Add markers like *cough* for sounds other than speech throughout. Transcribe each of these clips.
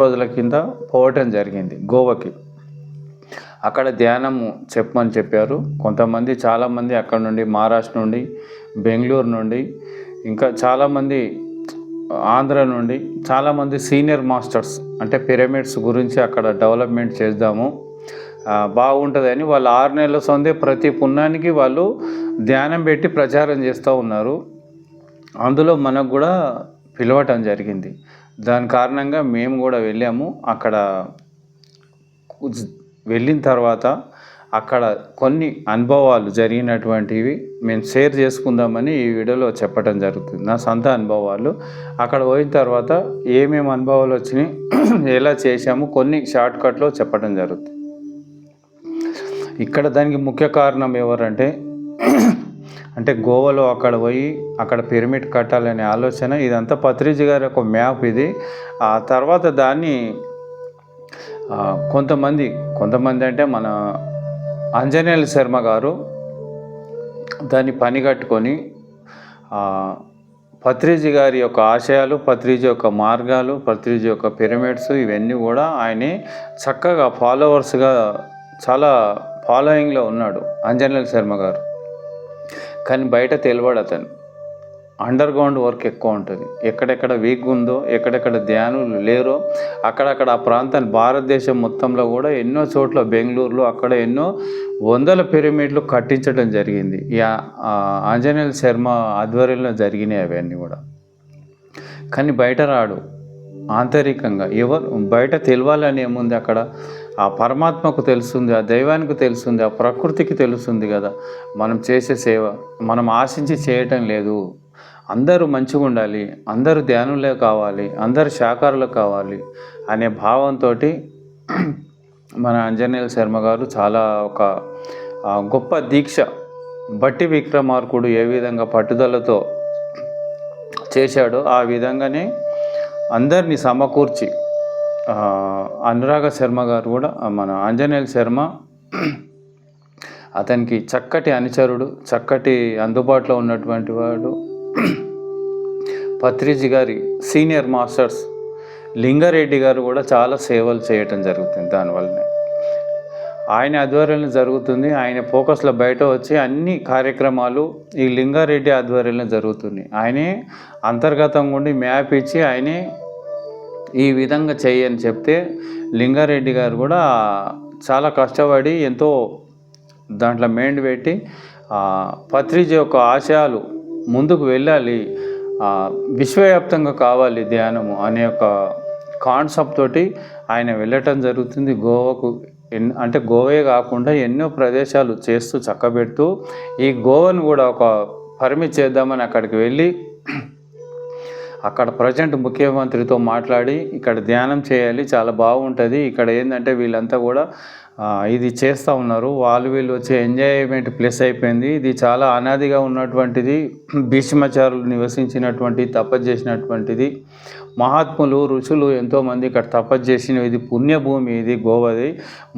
రోజుల కింద పోవటం జరిగింది గోవాకి. అక్కడ ధ్యానము చెప్పమని చెప్పారు. కొంతమంది చాలామంది అక్కడ నుండి మహారాష్ట్ర నుండి బెంగళూరు నుండి ఇంకా చాలామంది ఆంధ్ర నుండి చాలామంది సీనియర్ మాస్టర్స్ అంటే పిరమిడ్స్ గురించి అక్కడ డెవలప్మెంట్ చేద్దాము. బాగుంటుందని వాళ్ళు ఆరు నెలల సొందే ప్రతి పుణ్యానికి వాళ్ళు ధ్యానం పెట్టి ప్రచారం చేస్తూ ఉన్నారు. అందులో మనకు కూడా పిలవటం జరిగింది. దాని కారణంగా మేము కూడా వెళ్ళాము. అక్కడ వెళ్ళిన తర్వాత అక్కడ కొన్ని అనుభవాలు జరిగినటువంటివి మేము షేర్ చేసుకుందామని ఈ వీడియోలో చెప్పడం జరుగుతుంది. నా సొంత అనుభవాలు. అక్కడ పోయిన తర్వాత ఏమేమి అనుభవాలు వచ్చినాయి *clears throat* ఎలా చేశాము కొన్ని షార్ట్ కట్లో చెప్పడం జరుగుతుంది. ఇక్కడ దానికి ముఖ్య కారణం ఎవరంటే *clears throat* అంటే గోవాలో అక్కడ పోయి అక్కడ పిరమిడ్ కట్టాలనే ఆలోచన ఇదంతా పత్రిజీ గారి ఒక మ్యాప్ ఇది. ఆ తర్వాత దాన్ని కొంతమంది కొంతమంది అంటే మన అంజనేయుల శర్మ గారు దాన్ని పని కట్టుకొని పత్రిజీ గారి యొక్క ఆశయాలు పత్రిజీ యొక్క మార్గాలు పత్రిజీ యొక్క పిరమిడ్స్ ఇవన్నీ కూడా ఆయనే చక్కగా ఫాలోవర్స్గా చాలా ఫాలోయింగ్లో ఉన్నాడు అంజనేయుల శర్మ గారు. కానీ బయట తెలివాడు అతను. అండర్ గ్రౌండ్ వర్క్ ఎక్కువ ఉంటుంది. ఎక్కడెక్కడ వీక్ ఉందో ఎక్కడెక్కడ ధ్యానులు లేరో అక్కడక్కడ ఆ ప్రాంతాన్ని భారతదేశం మొత్తంలో కూడా ఎన్నో చోట్ల బెంగళూరులో అక్కడ ఎన్నో వందల పిరమిడ్లు కట్టించడం జరిగింది. ఆంజనేయుల శర్మ ఆధ్వర్యంలో జరిగినాయి అవన్నీ కూడా. కానీ బయట రాడు. ఆంతరికంగా. ఎవరు? బయట తెలవాలని ఏముంది అక్కడ? ఆ పరమాత్మకు తెలుస్తుంది ఆ దైవానికి తెలుస్తుంది ఆ ప్రకృతికి తెలుస్తుంది కదా. మనం చేసే సేవ మనం ఆశించి చేయటం లేదు. అందరూ మంచిగా ఉండాలి అందరూ ధ్యానులే కావాలి అందరూ శాకారులు కావాలి అనే భావంతో *clears throat* మన అంజనేయుల శర్మ గారు చాలా ఒక గొప్ప దీక్ష బట్టి విక్రమార్కుడు ఏ విధంగా పట్టుదలతో చేశాడో ఆ విధంగానే అందరినీ సమకూర్చి అనురాగ శర్మ గారు కూడా మన ఆంజనేయుల శర్మ అతనికి చక్కటి అనుచరుడు చక్కటి అందుబాటులో ఉన్నటువంటి వాడు. పత్రిజీ గారి సీనియర్ మాస్టర్స్ లింగారెడ్డి గారు కూడా చాలా సేవలు చేయటం జరుగుతుంది దానివల్లనే. ఆయన ఆధ్వర్యంలో జరుగుతుంది ఆయన ఫోకస్లో బయట వచ్చి అన్ని కార్యక్రమాలు ఈ లింగారెడ్డి ఆధ్వర్యంలో జరుగుతుంది ఆయనే అంతర్గతంగా ఉండి మ్యాప్ ఇచ్చి ఆయనే ఈ విధంగా చేయని చెప్తే లింగారెడ్డి గారు కూడా చాలా కష్టపడి ఎంతో దాంట్లో మైండ్ పెట్టి పత్రిజ యొక్క ఆశయాలు ముందుకు వెళ్ళాలి విశ్వవ్యాప్తంగా కావాలి ధ్యానము అనే ఒక కాన్సెప్ట్ తోటి ఆయన వెళ్ళటం జరుగుతుంది. గోవాకు ఎన్ అంటే గోవే కాకుండా ఎన్నో ప్రదేశాలు చేస్తూ చక్కబెడుతూ ఈ గోవాను కూడా ఒక పరిమితి చేద్దామని అక్కడికి వెళ్ళి అక్కడ ప్రజెంట్ ముఖ్యమంత్రితో మాట్లాడి ఇక్కడ ధ్యానం చేయాలి చాలా బాగుంటుంది. ఇక్కడ ఏంటంటే వీళ్ళంతా కూడా ఇది చేస్తూ ఉన్నారు. వాళ్ళు వీళ్ళు వచ్చే ఎంజాయ్మెంట్ ప్లేస్ అయిపోయింది. ఇది చాలా అనాదిగా ఉన్నటువంటిది భీష్మాచారులు నివసించినటువంటి తపస్సు చేసినటువంటిది. మహాత్ములు ఋషులు ఎంతోమంది ఇక్కడ తపస్సు చేసిన ఇది పుణ్యభూమి ఇది గోవది.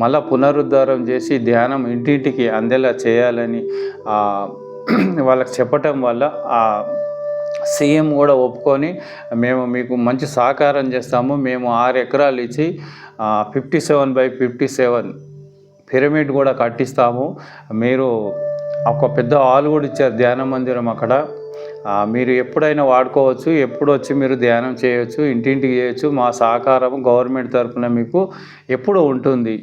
మళ్ళా పునరుద్ధారం చేసి ధ్యానం ఇంటింటికి అందేలా చేయాలని *clears throat* వాళ్ళకి చెప్పటం వల్ల సీఎం కూడా ఒప్పుకొని మేము మీకు మంచి సహకారం చేస్తాము. మేము ఆరు ఎకరాలు ఇచ్చి fifty seven by fifty seven pyramid కూడా కట్టిస్తాము. మీరు ఒక పెద్ద హాల్ కూడా ఇచ్చారు ధ్యాన మందిరం అక్కడ. మీరు ఎప్పుడైనా వాడుకోవచ్చు ఎప్పుడు వచ్చి మీరు ధ్యానం చేయొచ్చు ఇంటింటికి చేయొచ్చు. మా సహకారం గవర్నమెంట్ తరఫున మీకు ఎప్పుడు ఉంటుంది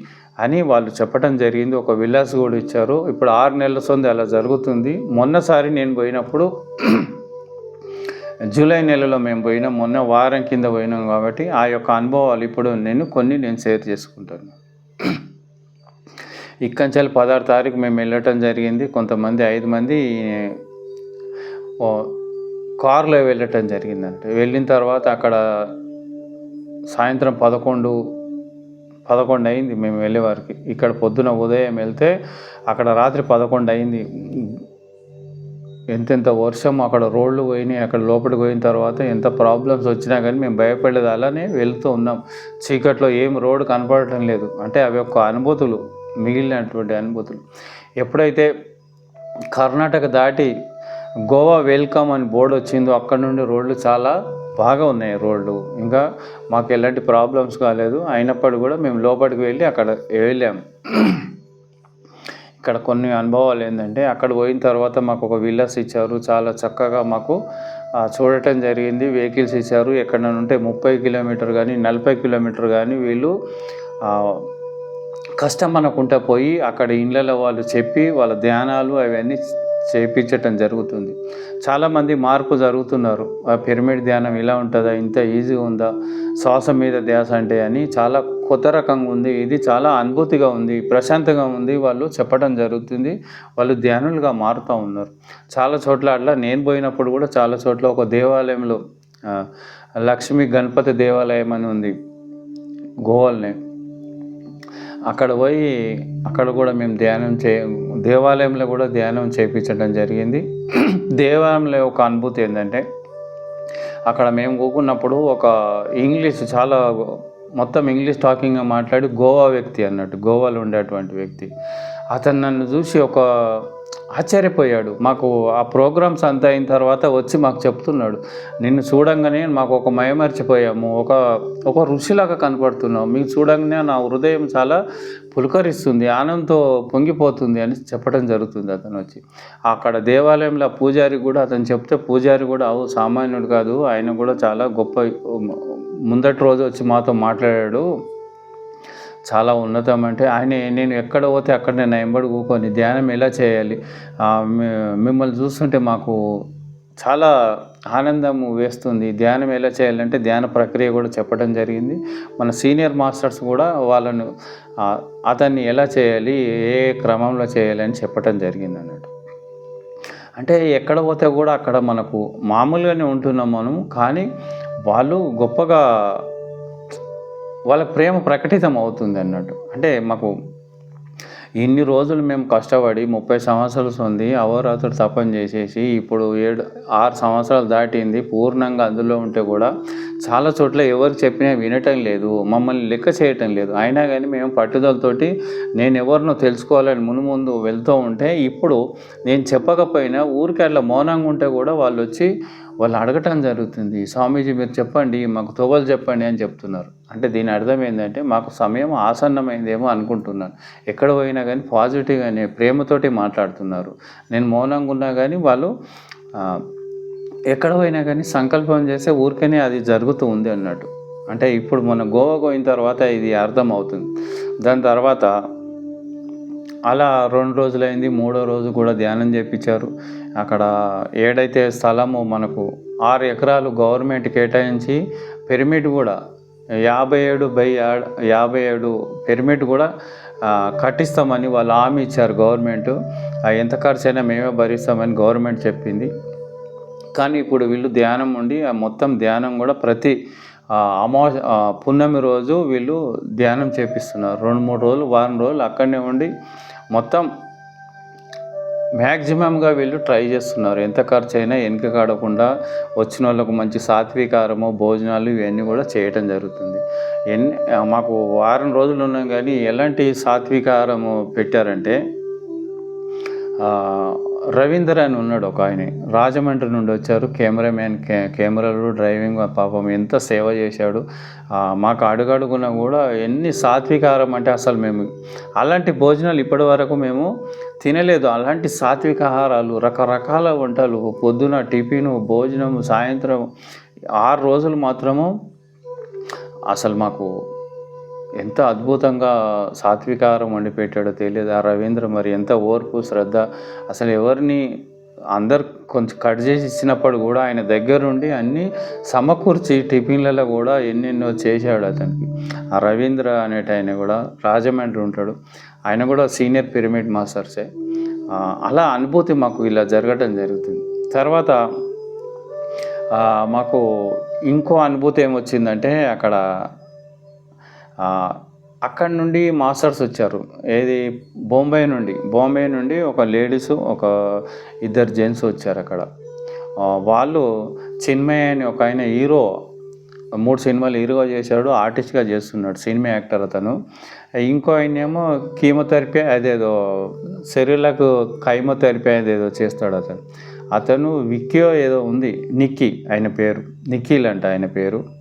అని వాళ్ళు చెప్పడం జరిగింది. ఒక విలాస్ కూడా ఇచ్చారు. ఇప్పుడు ఆరు నెలల సొంది అలా జరుగుతుంది. మొన్నసారి నేను పోయినప్పుడు జూలై నెలలో మేము పోయినాం. మొన్న వారం కింద పోయినాం కాబట్టి ఆ యొక్క అనుభవాలు ఇప్పుడు నేను కొన్ని నేను షేర్ చేసుకుంటాను. ఇక్కంచెల్ పదహారు తారీఖు మేము వెళ్ళటం జరిగింది. కొంతమంది ఐదు మంది ఓ కారులో వెళ్ళటం జరిగిందంటే. వెళ్ళిన తర్వాత అక్కడ సాయంత్రం పదకొండు పదకొండు అయింది మేము వెళ్ళే వారికి. ఇక్కడ పొద్దున ఉదయం వెళ్తే అక్కడ రాత్రి పదకొండు అయింది. ఎంతెంత వర్షం అక్కడ రోడ్లు పోయినాయి అక్కడ లోపలికి పోయిన తర్వాత ఎంత ప్రాబ్లమ్స్ వచ్చినా కానీ మేము భయపడేది అలానే వెళుతూ ఉన్నాం. చీకట్లో ఏం రోడ్డు కనపడటం లేదు. అంటే అవి ఒక అనుభూతులు మిగిలినటువంటి అనుభూతులు. ఎప్పుడైతే కర్ణాటక దాటి గోవా వెల్కమ్ అని బోర్డు వచ్చిందో అక్కడ నుండి రోడ్లు చాలా బాగా ఉన్నాయి రోడ్లు. ఇంకా మాకు ఎలాంటి ప్రాబ్లమ్స్ కాలేదు. అయినప్పటికీ కూడా మేము లోపలికి వెళ్ళి అక్కడ వెళ్ళాము ఇక్కడ కొన్ని అనుభవాలు ఏంటంటే అక్కడ పోయిన తర్వాత మాకు ఒక విల్లాస్ ఇచ్చారు. చాలా చక్కగా మాకు చూడటం జరిగింది. వెహికల్స్ ఇచ్చారు. ఎక్కడ ఉంటే ముప్పై కిలోమీటర్ కానీ నలభై కిలోమీటర్ కానీ వీళ్ళు కష్టం అనుకుంటా పోయి అక్కడ ఇళ్ళలో వాళ్ళు చెప్పి వాళ్ళ ధ్యానాలు అవన్నీ చేయించటం జరుగుతుంది. చాలామంది మార్పు జరుగుతున్నారు. ఆ పిరమిడ్ ధ్యానం ఇలా ఉంటుందా? ఇంత ఈజీగా ఉందా? శ్వాస మీద ధ్యాస అంటే అని చాలా కొత్త రకంగా ఉంది. ఇది చాలా అనుభూతిగా ఉంది. ప్రశాంతంగా ఉంది. వాళ్ళు చెప్పడం జరుగుతుంది. వాళ్ళు ధ్యానులుగా మారుతూ ఉన్నారు. చాలా చోట్ల అట్లా నేను పోయినప్పుడు కూడా చాలా చోట్ల ఒక దేవాలయంలో లక్ష్మీ గణపతి దేవాలయం అని ఉంది. గోవాల్నే. అక్కడ పోయి అక్కడ కూడా మేము ధ్యానం చే దేవాలయంలో కూడా ధ్యానం చేయించడం జరిగింది. దేవాలయంలో ఒక అనుభూతి ఏంటంటే అక్కడ మేము కూకున్నప్పుడు ఒక ఇంగ్లీష్ చాలా మొత్తం ఇంగ్లీష్ టాకింగ్గా మాట్లాడి గోవా వ్యక్తి అన్నట్టు గోవాలో ఉండేటువంటి వ్యక్తి. అతను నన్ను చూసి ఒక ఆశ్చర్యపోయాడు. మాకు ఆ ప్రోగ్రామ్స్ అంతా అయిన తర్వాత వచ్చి మాకు చెప్తున్నాడు. నిన్ను చూడంగానే మాకు ఒక మయమర్చిపోయాము. ఒక ఒక ఋషిలాగా కనపడుతున్నావు. మీకు చూడంగానే నా హృదయం చాలా పులకరిస్తుంది ఆనందంతో పొంగిపోతుంది అని చెప్పడం జరుగుతుంది అతను వచ్చి. అక్కడ దేవాలయంలో పూజారి కూడా అతను చెప్తే పూజారి కూడా అవు సామాన్యుడు కాదు ఆయన కూడా చాలా గొప్ప ముందటి రోజు వచ్చి మాతో మాట్లాడాడు. చాలా ఉన్నతం అంటే ఆయన నేను ఎక్కడ పోతే అక్కడ నేను ఎంబడి కూకొని ధ్యానం ఎలా చేయాలి? మిమ్మల్ని చూస్తుంటే మాకు చాలా ఆనందం వేస్తుంది. ధ్యానం ఎలా చేయాలంటే ధ్యాన ప్రక్రియ కూడా చెప్పడం జరిగింది. మన సీనియర్ మాస్టర్స్ కూడా వాళ్ళను అతన్ని ఎలా చేయాలి ఏ క్రమంలో చేయాలి అని చెప్పడం జరిగింది అన్నట్టు. అంటే ఎక్కడ పోతే కూడా అక్కడ మనకు మామూలుగానే ఉంటున్నాం మనము కానీ వాళ్ళు గొప్పగా వాళ్ళ ప్రేమ ప్రకటితం అవుతుంది అన్నట్టు. అంటే మాకు ఇన్ని రోజులు మేము కష్టపడి ముప్పై సంవత్సరాలు ఉంది అవరాత్రుడు తపన చేసేసి ఇప్పుడు ఏడు ఆరు సంవత్సరాలు దాటింది. పూర్ణంగా అందులో ఉంటే కూడా చాలా చోట్ల ఎవరు చెప్పినా వినటం లేదు మమ్మల్ని లెక్క చేయటం లేదు. అయినా కానీ మేము పట్టుదలతోటి నేను ఎవరినో తెలుసుకోవాలని మును ముందు వెళ్తూ ఉంటే ఇప్పుడు నేను చెప్పకపోయినా ఊరికి అట్లా మౌనంగా ఉంటే కూడా వాళ్ళు వచ్చి వాళ్ళు అడగటం జరుగుతుంది. స్వామీజీ మీరు చెప్పండి మాకు తోవలు చెప్పండి అని చెప్తున్నారు. అంటే దీని అర్థం ఏంటంటే మాకు సమయం ఆసన్నమైందేమో అనుకుంటున్నాను. ఎక్కడ పోయినా కానీ పాజిటివ్గానే ప్రేమతోటి మాట్లాడుతున్నారు. నేను మౌనంగా ఉన్నా కానీ వాళ్ళు ఎక్కడ పోయినా కానీ సంకల్పం చేస్తే ఊరికనే అది జరుగుతూ ఉంది అన్నట్టు. అంటే ఇప్పుడు మన గోవా పోయిన తర్వాత ఇది అర్థం అవుతుంది దాని తర్వాత అలా రెండు రోజులైంది మూడో రోజు కూడా ధ్యానం చేయించారు అక్కడ ఏడైతే స్థలము మనకు ఆరు ఎకరాలు గవర్నమెంట్ కేటాయించి పిరమిడ్ కూడా యాభై ఏడు బై యాభై ఏడు పిరమిడ్ కూడా కట్టిస్తామని వాళ్ళు హామీ ఇచ్చారు గవర్నమెంట్. ఎంత ఖర్చైనా మేమే భరిస్తామని గవర్నమెంట్ చెప్పింది. కానీ ఇప్పుడు వీళ్ళు ధ్యానం ఉండి ఆ మొత్తం ధ్యానం కూడా ప్రతి ఆ, అమా పున్నమి రోజు వీళ్ళు ధ్యానం చేపిస్తున్నారు. రెండు మూడు రోజులు వారం రోజులు అక్కడనే ఉండి మొత్తం మ్యాక్సిమంగా వీళ్ళు ట్రై చేస్తున్నారు. ఎంత ఖర్చు అయినా వెనుక కాడకుండా వచ్చిన వాళ్ళకు మంచి సాత్వికారము భోజనాలు ఇవన్నీ కూడా చేయటం జరుగుతుంది. ఎన్ని మాకు వారం రోజులు ఉన్నాం కానీ ఎలాంటి సాత్వికారము పెట్టారంటే రవీందర్ అని ఉన్నాడు ఒక ఆయన. రాజమండ్రి నుండి వచ్చారు. కెమెరామ్యాన్ కే కెమెరాలు డ్రైవింగ్ పాపం ఎంత సేవ చేశాడు. మాకు అడుగడుగున కూడా ఎన్ని సాత్వికారం అంటే అసలు మేము అలాంటి భోజనాలు ఇప్పటి వరకు మేము తినలేదు. అలాంటి సాత్విక ఆహారాలు రకరకాల వంటలు పొద్దున టిఫిను భోజనం సాయంత్రం ఆరు రోజులు మాత్రము అసలు మాకు ఎంత అద్భుతంగా సాత్వికారం వండిపెట్టాడో తెలియదు. ఆ రవీంద్ర మరి ఎంత ఓర్పు శ్రద్ధ. అసలు ఎవరిని అందరు కొంచెం కట్ చేసి ఇచ్చినప్పుడు కూడా ఆయన దగ్గరుండి అన్నీ సమకూర్చి టిఫిన్లలో కూడా ఎన్నెన్నో చేశాడు అతనికి. ఆ రవీంద్ర అనేటి ఆయన కూడా రాజమండ్రి ఉంటాడు. ఆయన కూడా సీనియర్ పిరమిడ్ మాస్టర్సే. అలా అనుభూతి మాకు ఇలా జరగటం జరుగుతుంది. తర్వాత మాకు ఇంకో అనుభూతి ఏమొచ్చిందంటే అక్కడ అక్కడ నుండి మాస్టర్స్ వచ్చారు. ఏది? బొంబాయి నుండి. బాంబే నుండి ఒక లేడీస్ ఒక ఇద్దరు జెంట్స్ వచ్చారు అక్కడ. వాళ్ళు చిన్మయ్య అని ఒక ఆయన హీరో మూడు సినిమాలు హీరోగా చేశాడు ఆర్టిస్ట్గా చేస్తున్నాడు సినిమా యాక్టర్ అతను. ఇంకో ఆయన ఏమో కీమోథెరపీ అదేదో శరీరాలకు కైమోథెరపీ అదేదో చేస్తాడు అతను. అతను విక్కీయో ఏదో ఉంది నిక్కీ ఆయన పేరు. నిక్కీల్ అంట ఆయన పేరు.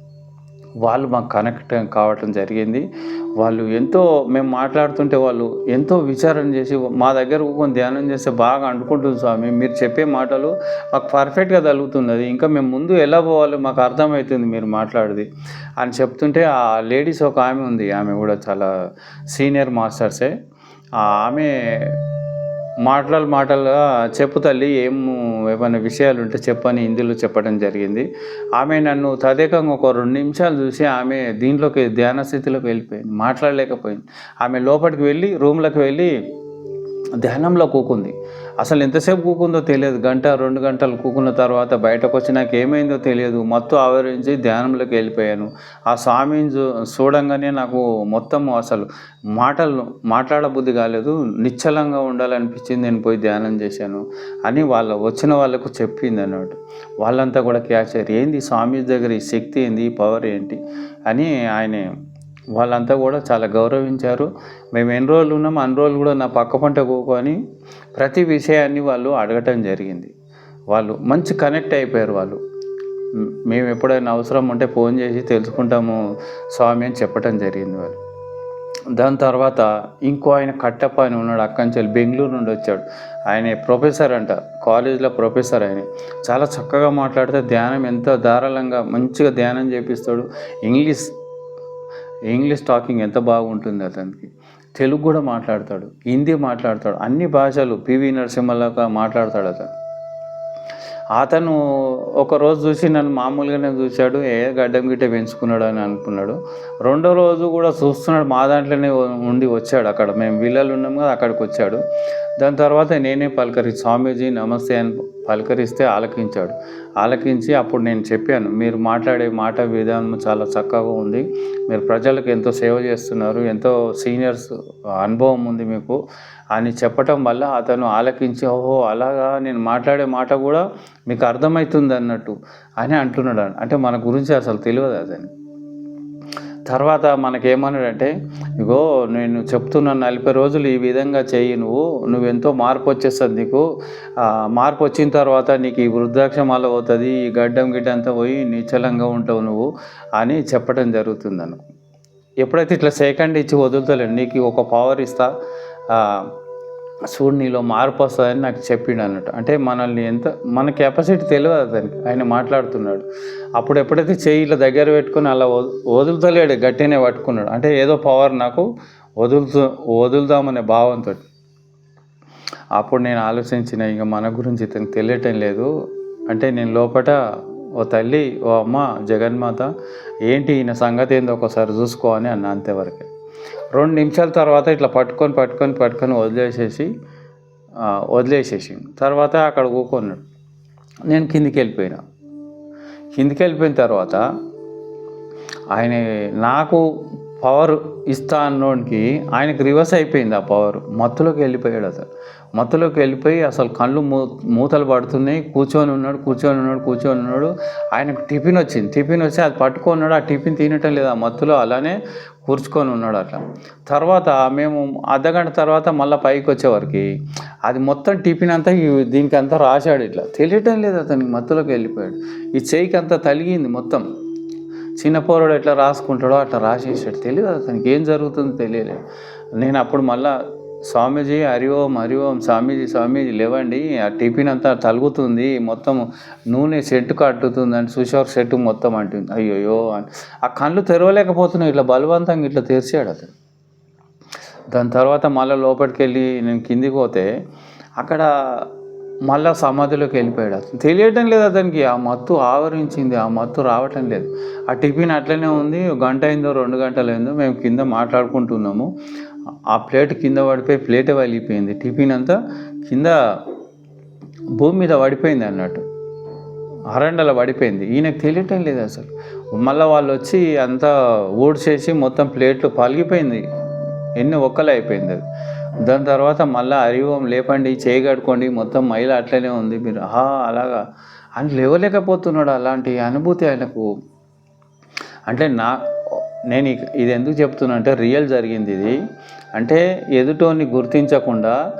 వాళ్ళు మాకు కనెక్ట్ కావటం జరిగింది. వాళ్ళు ఎంతో మేము మాట్లాడుతుంటే వాళ్ళు ఎంతో విచారం చేసి మా దగ్గర కొన్ని ధ్యానం చేస్తే బాగా అంటుకుంటుంది స్వామి. మీరు చెప్పే మాటలు మాకు పర్ఫెక్ట్గా తగులుతున్నది ఇంకా మేము ముందు ఎలా పోవాలో మాకు అర్థమవుతుంది మీరు మాట్లాడేది. అని చెప్తుంటే ఆ లేడీస్ ఒక ఆమె ఉంది. ఆమె కూడా చాలా సీనియర్ మాస్టర్సే ఆ ఆమె మాటలు మాటలుగా చెప్పు తల్లి ఏం ఏమైనా విషయాలు ఉంటే చెప్పని హిందీలో చెప్పడం జరిగింది. ఆమె నన్ను తదేకంగా ఒక రెండు నిమిషాలు చూసి ఆమె దీంట్లోకి ధ్యాన స్థితిలోకి వెళ్ళిపోయింది మాట్లాడలేకపోయింది. ఆమె లోపలికి వెళ్ళి రూమ్లోకి వెళ్ళి ధ్యానంలో కూకుంది. అసలు ఎంతసేపు కూకుందో తెలియదు. గంట రెండు గంటలు కూకున్న తర్వాత బయటకు వచ్చి నాకు ఏమైందో తెలియదు. మొత్తం ఆవరించి ధ్యానంలోకి వెళ్ళిపోయాను. ఆ స్వామిని చూ చూడంగానే నాకు మొత్తం అసలు మాటలు మాట్లాడబుద్ధి కాలేదు. నిశ్చలంగా ఉండాలనిపించింది నేను పోయి ధ్యానం చేశాను అని వాళ్ళ వచ్చిన వాళ్ళకు చెప్పింది అన్నట్టు వాళ్ళంతా కూడా క్యాచ్ అయ్యారు. ఏంది స్వామి దగ్గర ఈ శక్తి ఏంది? ఈ పవర్ ఏంటి? అని ఆయన వాళ్ళంతా కూడా చాలా గౌరవించారు. మేము ఎన్ని రోజులు ఉన్నాం అన్ని రోజులు కూడా నా పక్క పంట కోకొని ప్రతి విషయాన్ని వాళ్ళు అడగటం జరిగింది. వాళ్ళు మంచి కనెక్ట్ అయిపోయారు వాళ్ళు. మేము ఎప్పుడైనా అవసరం ఉంటే ఫోన్ చేసి తెలుసుకుంటాము స్వామి అని చెప్పటం జరిగింది వాళ్ళు. దాని తర్వాత ఇంకో ఆయన కట్టప్ప అని ఉన్నాడు అక్కంచెల్లి బెంగళూరు నుండి వచ్చాడు. ఆయన ప్రొఫెసర్ అంట కాలేజీలో ప్రొఫెసర్ ఆయన. చాలా చక్కగా మాట్లాడితే ధ్యానం ఎంతో ధారాళంగా మంచిగా ధ్యానం చేపిస్తాడు. ఇంగ్లీష్ ఇంగ్లీష్ టాకింగ్ ఎంత బాగుంటుంది అతనికి. తెలుగు కూడా మాట్లాడతాడు హిందీ మాట్లాడతాడు అన్ని భాషలు పివి నరసింహలాగా మాట్లాడతాడు అతను. అతను ఒక రోజు చూసి నన్ను మామూలుగానే చూశాడు ఏ గడ్డం గిట్ట పెంచుకున్నాడు అని అనుకున్నాడు. రెండో రోజు కూడా చూస్తున్నాడు మా దాంట్లోనే ఉండి వచ్చాడు అక్కడ. మేము విల్లలు ఉన్నాం కదా అక్కడికి వచ్చాడు. దాని తర్వాత నేనే పలకరి స్వామీజీ నమస్తే అని పలకరిస్తే ఆలకించాడు. ఆలకించి అప్పుడు నేను చెప్పాను మీరు మాట్లాడే మాట విధానం చాలా చక్కగా ఉంది. మీరు ప్రజలకు ఎంతో సేవ చేస్తున్నారు ఎంతో సీనియర్స్ అనుభవం ఉంది మీకు అని చెప్పటం వల్ల అతను ఆలకించి ఓహో అలాగా నేను మాట్లాడే మాట కూడా మీకు అర్థమవుతుంది అన్నట్టు అని అంటున్నాడు. అంటే మన గురించి అసలు తెలియదు అతని తర్వాత మనకేమన్నాడంటే ఇగో నేను చెప్తున్నాను నలభై రోజులు ఈ విధంగా చేయి నువ్వు. నువ్వెంతో మార్పు వచ్చేస్తుంది నీకు. మార్పు వచ్చిన తర్వాత నీకు ఈ వృద్ధాక్షమాలు అవుతుంది ఈ గడ్డం గిడ్డ అంతా పోయి నిశ్చలంగా ఉంటావు నువ్వు అని చెప్పడం జరుగుతుంది ఎప్పుడైతే ఇట్లా సెకండ్ ఇచ్చి వదులుతలేండి నీకు ఒక పవర్ ఇస్తా. చూడు నీలో మార్పు వస్తుందని నాకు చెప్పిండు అన్నట్టు. అంటే మనల్ని ఎంత మన కెపాసిటీ తెలియదు అతనికి. ఆయన మాట్లాడుతున్నాడు. అప్పుడు ఎప్పుడైతే చెయ్యి ఇట్లా దగ్గర పెట్టుకొని అలా వదులుతలేడు గట్టినే పట్టుకున్నాడు. అంటే ఏదో పవర్ నాకు వదులుతూ వదులుదామనే భావంతో. అప్పుడు నేను ఆలోచించిన ఇక మన గురించి ఇతనికి తెలియటం లేదు. అంటే నేను లోపట ఓ తల్లి ఓ అమ్మ జగన్మాత ఏంటి ఈయన సంగతి ఏందో ఒకసారి చూసుకో అని అన్న అంతేవరకే. రెండు నిమిషాల తర్వాత ఇట్లా పట్టుకొని పట్టుకొని పట్టుకొని వదిలేసేసి ఆ, వదిలేసేసి తర్వాత అక్కడ కూకున్నాడు. నేను కిందికి వెళ్ళిపోయినా. కిందికి వెళ్ళిపోయిన తర్వాత ఆయన నాకు పవర్ ఇస్తా అన్నోడికి ఆయనకు రివర్స్ అయిపోయింది ఆ పవర్. మత్తులోకి వెళ్ళిపోయాడు అసలు. మత్తులోకి వెళ్ళిపోయి అసలు కళ్ళు మూ మూతలు పడుతున్నాయి. కూర్చొని ఉన్నాడు కూర్చొని ఉన్నాడు కూర్చొని ఉన్నాడు. ఆయనకు టిఫిన్ వచ్చింది. టిఫిన్ వచ్చి అది పట్టుకున్నాడు. ఆ టిఫిన్ తినటం లేదు ఆ మత్తులో. అలానే కూర్చుకొని ఉన్నాడు అట్లా. తర్వాత మేము అర్ధగంట తర్వాత మళ్ళీ పైకి వచ్చేవరకు అది మొత్తం టిఫిన్ అంతా దీనికి అంతా రాశాడు ఇట్లా. తెలియటం లేదు అతనికి. మత్తులోకి వెళ్ళిపోయాడు. ఈ చేయికి అంతా తలిగింది మొత్తం. చిన్నపోరుడు ఎట్లా రాసుకుంటాడో అట్లా రాసేసాడు. తెలియదు అతనికి ఏం జరుగుతుందో తెలియలేదు. నేను అప్పుడు మళ్ళా స్వామీజీ హరి ఓం హరి ఓం స్వామీజీ స్వామీజీ లేవండి ఆ టిఫిన్ అంతా తలుగుతుంది మొత్తం నూనె సెట్టు కట్టుతుంది అని సుషోర్ సెట్టు మొత్తం అంటుంది. అయ్యోయో అని. ఆ కళ్ళు తెరవలేకపోతున్నాయి ఇట్లా బలవంతంగా ఇట్లా తెరిచాడు అతను. దాని తర్వాత మళ్ళీ లోపలికి వెళ్ళి నేను కిందికి పోతే అక్కడ మళ్ళా సమాధిలోకి వెళ్ళిపోయాడు. అతను తెలియటం లేదు అతనికి. ఆ మత్తు ఆవరించింది. ఆ మత్తు రావటం లేదు. ఆ టిఫిన్ అట్లనే ఉంది. ఒక గంట అయిందో రెండు గంటలు అయిందో మేము కింద మాట్లాడుకుంటున్నాము. ఆ ప్లేట్ కింద పడిపోయి ప్లేటే వలిగిపోయింది. టిఫిన్ అంతా కింద భూమి మీద పడిపోయింది అన్నట్టు. అరండల పడిపోయింది. ఈయనకు తెలియటం లేదు అసలు. మళ్ళీ వాళ్ళు వచ్చి అంతా ఊడ్చేసి మొత్తం ప్లేట్లు పలిగిపోయింది. ఎన్ని ఒక్కలే అయిపోయింది అది. దాని తర్వాత మళ్ళీ అరివం లేపండి చేయి మొత్తం మైల అట్లనే ఉంది. మీరు ఆహా అలాగా. అని లేవలేకపోతున్నాడు అలాంటి అనుభూతి ఆయనకు. అంటే నా నేను ఇది ఎందుకు చెప్తున్నా అంటే రియల్ జరిగింది ఇది. అంటే ఎదుటోని గుర్తించకుండా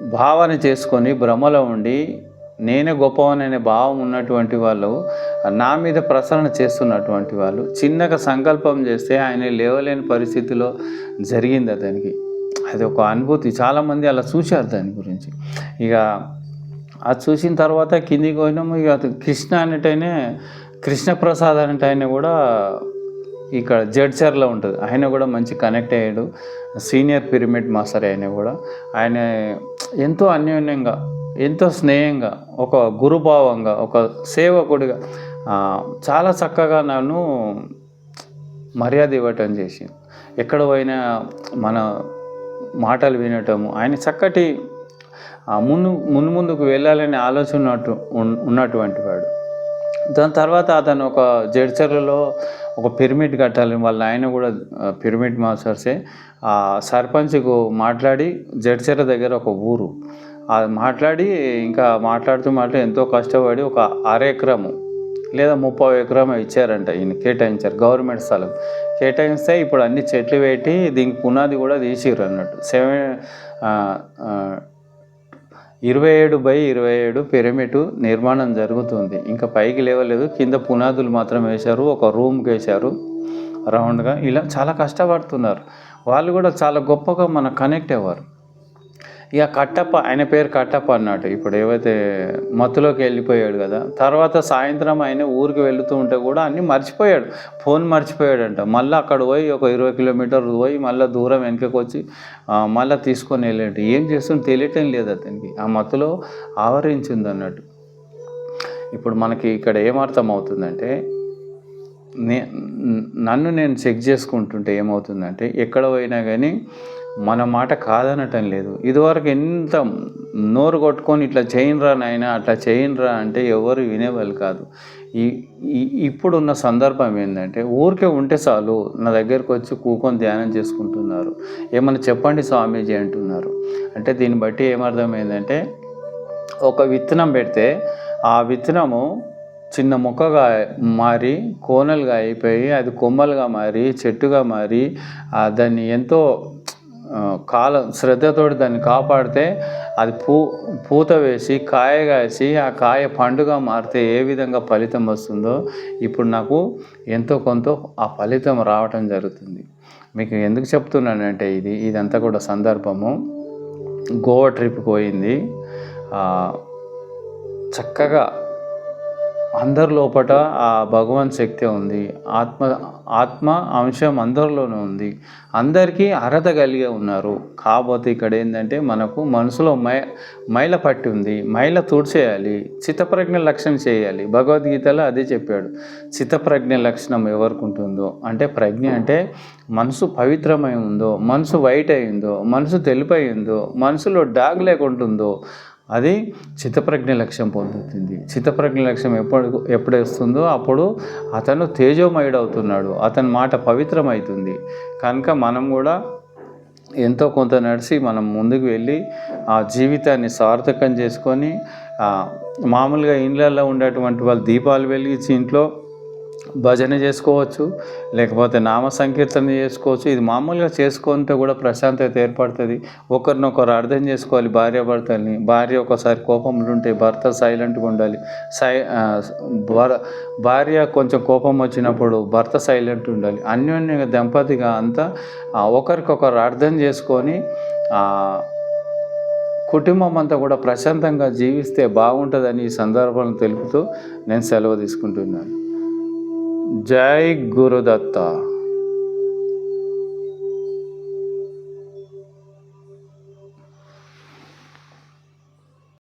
భావన చేసుకొని భ్రమలో ఉండి నేనే గొప్పవననే భావం ఉన్నటువంటి వాళ్ళు నా మీద ప్రసరణ చేస్తున్నటువంటి వాళ్ళు చిన్నగా సంకల్పం చేస్తే ఆయన లేవలేని పరిస్థితిలో జరిగింది అతనికి. అది ఒక అనుభూతి. చాలామంది అలా చూశారు దాని గురించి. ఇక అది చూసిన తర్వాత కిందికి పోయినాము. ఇక అతను కృష్ణ అనేటైనే కృష్ణప్రసాద్ అనేట ఆయన కూడా ఇక్కడ జడ్చర్లో ఉంటుంది. ఆయన కూడా మంచి కనెక్ట్ అయ్యాడు. సీనియర్ పిరమిడ్ మాస్టర్ ఆయన కూడా. ఆయన ఎంతో అన్యోన్యంగా ఎంతో స్నేహంగా ఒక గురుభావంగా ఒక సేవకుడిగా చాలా చక్కగా నన్ను మర్యాద ఇవ్వటం చేసి ఎక్కడ పోయినా మన మాటలు వినటము ఆయన చక్కటి ముందు మును మును ముందుకు వెళ్ళాలనే ఆలోచన ఉన్నట్టు ఉన్- ఉన్నటువంటి వాడు. దాని తర్వాత అతను ఒక జడ్చర్లలో ఒక పిరమిడ్ కట్టాలని వాళ్ళ ఆయన కూడా పిరమిడ్ మాస్టర్సే ఆ సర్పంచ్కు మాట్లాడి జడ్చర్ల దగ్గర ఒక ఊరు మాట్లాడి ఇంకా మాట్లాడుతూ మాట్లాడి ఎంతో కష్టపడి ఒక అర ఎకరము లేదా ముప్పై ఎకరం ఇచ్చారంట ఈయన కేటాయించారు గవర్నమెంట్ స్థలం. కేటాయిస్తే ఇప్పుడు అన్ని చెట్లు పెట్టి దీనికి పునాది కూడా తీసిర్రు అన్నట్టు. సెవెన్ ఇరవై ఏడు బై ఇరవై ఏడు పిరమిడ్ నిర్మాణం జరుగుతుంది. ఇంకా పైకి లేవలేదు. కింద పునాదులు మాత్రం వేశారు. ఒక రూమ్కి వేశారు రౌండ్గా ఇలా చాలా కష్టపడుతున్నారు. వాళ్ళు కూడా చాలా గొప్పగా మన కనెక్ట్ అయ్యారు ఇక కట్టప్ప ఆయన పేరు కట్టప్ప అన్నట్టు ఇప్పుడు ఏవైతే మత్తులోకి వెళ్ళిపోయాడు కదా తర్వాత సాయంత్రం ఆయన ఊరికి వెళుతూ ఉంటే కూడా అన్నీ మర్చిపోయాడు. ఫోన్ మర్చిపోయాడంట. మళ్ళీ అక్కడ పోయి ఒక ఇరవై కిలోమీటర్లు పోయి మళ్ళీ దూరం వెనకకి వచ్చి మళ్ళీ తీసుకొని వెళ్ళాడు. ఏం చేస్తుందో తెలియటం లేదు అతనికి. ఆ మత్తులో ఆవరించింది అన్నట్టు. ఇప్పుడు మనకి ఇక్కడ ఏమర్థం అవుతుందంటే నే నన్ను నేను చెక్ చేసుకుంటుంటే ఏమవుతుందంటే ఎక్కడ పోయినా కానీ మన మాట కాదనటం లేదు. ఇదివరకు ఎంత నోరు కొట్టుకొని ఇట్లా చేయనురా నాయన అట్లా చేయనురా అంటే ఎవరు వినేవాళ్ళు కాదు. ఈ ఇప్పుడున్న సందర్భం ఏంటంటే ఊరికే ఉంటే చాలు నా దగ్గరకు వచ్చి కూకొని ధ్యానం చేసుకుంటున్నారు. ఏమైనా చెప్పండి స్వామీజీ అంటున్నారు. అంటే దీన్ని బట్టి ఏమర్థమైందంటే ఒక విత్తనం పెడితే ఆ విత్తనము చిన్న మొక్కగా మారి కోనలుగా అయిపోయి అది కొమ్మలుగా మారి చెట్టుగా మారి దాన్ని ఎంతో కాలం శ్రద్ధతోటి దాన్ని కాపాడితే అది పూ పూత వేసి కాయ కాసి ఆ కాయ పండుగ మారితే ఏ విధంగా ఫలితం వస్తుందో ఇప్పుడు నాకు ఎంతో కొంత ఆ ఫలితం రావటం జరుగుతుంది. మీకు ఎందుకు చెప్తున్నానంటే ఇది ఇదంతా కూడా సందర్భము. గోవా ట్రిప్కి పోయింది. చక్కగా అందరి లోపట ఆ భగవాన్ శక్తి ఉంది. ఆత్మ ఆత్మ అంశం అందరిలోనే ఉంది. అందరికీ అర్హత కలిగే ఉన్నారు. కాకపోతే ఇక్కడ ఏంటంటే మనకు మనసులో మై మైల పట్టి ఉంది. మైల తుడిచేయాలి. చిత్తప్రజ్ఞ లక్షణం చేయాలి. భగవద్గీతలో అదే చెప్పాడు. చిత్తప్రజ్ఞ లక్షణం ఎవరికి ఉంటుందో అంటే ప్రజ్ఞ అంటే మనసు పవిత్రమై ఉందో? మనసు వైట్ అయిందో? మనసు తెలుపు అయిందో మనసులో డాగ్ లేకుంటుందో? అది చిత్తప్రజ్ఞ లక్ష్యం పొందుతుంది. చిత్తప్రజ్ఞ లక్ష్యం ఎప్పుడు ఎప్పుడు వస్తుందో అప్పుడు అతను తేజోమయుడవుతున్నాడు. అతని మాట పవిత్రమవుతుంది. కనుక మనం కూడా ఎంతో కొంత నడిచి మనం ముందుకు వెళ్ళి ఆ జీవితాన్ని సార్థకం చేసుకొని మామూలుగా ఇండ్లలో ఉండేటువంటి వాళ్ళు దీపాలు వెలిగించి ఇంట్లో భజన చేసుకోవచ్చు లేకపోతే నామ సంకీర్తన చేసుకోవచ్చు. ఇది మామూలుగా చేసుకుంటే కూడా ప్రశాంతత ఏర్పడుతుంది. ఒకరినొకరు అర్థం చేసుకోవాలి భార్య భర్తల్ని. భార్య ఒకసారి కోపంలో ఉంటే భర్త సైలెంట్గా ఉండాలి. సై భార్య కొంచెం కోపం వచ్చినప్పుడు భర్త సైలెంట్ ఉండాలి. అన్యోన్య దంపతిగా అంతా ఒకరికొకరు అర్థం చేసుకొని కుటుంబం అంతా కూడా ప్రశాంతంగా జీవిస్తే బాగుంటుందని ఈ సందర్భాలను తెలుపుతూ నేను సెలవు తీసుకుంటున్నాను. जय गुरुदत्ता।